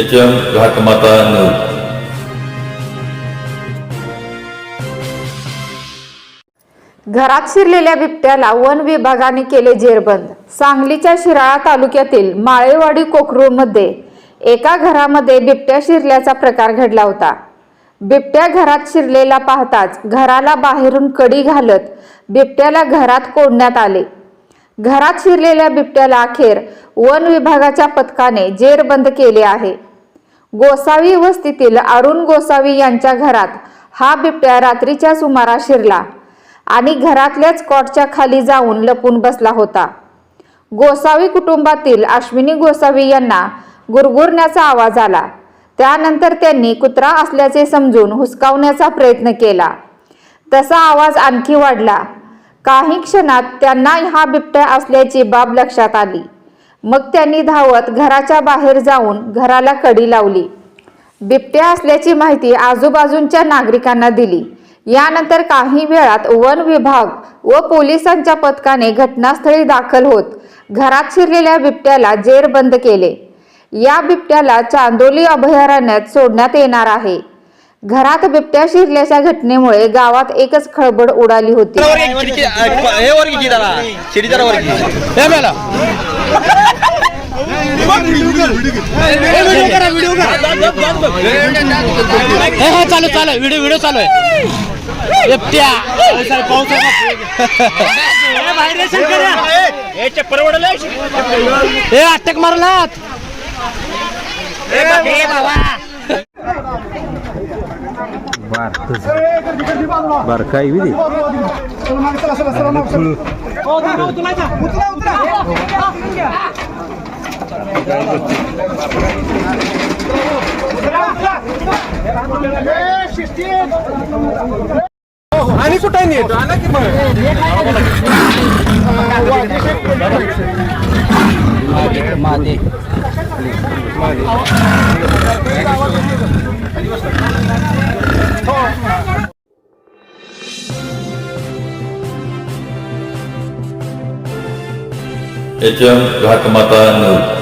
H M घाटमाता news घरात शिरलेल्या बिबट्याला one विभागाने केले जेरबंद. सांगलीच्या शिराळा तालुक्यातील माळेवाडी कोकरूमध्ये एका घरामध्ये बिबट्या शिरल्याचा प्रकार घडला होता. बिबट्या घरात शिरलेला पाहताच घराला बाहेरून कडी घालत बिबट्याला घरात कोंडण्यात आले. घरात शिरलेल्या बिबट्याला अखेर वन विभागाच्या पथकाने जेरबंद केले आहे. गोसावी वस्तीतील अरुण गोसावी यांच्या घरात हा बिबट्या रात्रीच्या सुमारास शिरला आणि घरातल्याच कॉटच्या खाली जाऊन लपून बसला होता. गोसावी कुटुंबातील अश्विनी गोसावी यांना गुरगुरण्याचा आवाज आला. त्यानंतर त्यांनी कुत्रा असल्याचे समजून हुसकावण्याचा प्रयत्न केला. तसा आवाज आणखी वाढला. काही क्षणात त्यांना हा बिबट्या असल्याची बाब लक्षात आली. मग त्यांनी धावत घराच्या बाहेर जाऊन घराला कडी लावली. बिबट्या असल्याची माहिती आजूबाजूच्या नागरिकांना दिली. यानंतर काही वेळात वन विभाग व पोलिसांच्या पथकाने घटनास्थळी दाखल होत घरात शिरलेल्या बिबट्याला जेरबंद केले. या बिबट्याला चांदोली अभयारण्यात सोडण्यात येणार आहे. घरात बिबट्या शिरल्याच्या घटनेमुळे गावात एकच खळबळ उडाली होती हे हे हे हे चालू चालू आहे व्हिडिओ व्हिडिओ चालू आहे एकट्या हे अटक मारलात बर. काय विधी? आणि कुठे नेत? आणा की मग. H M घाटमाता news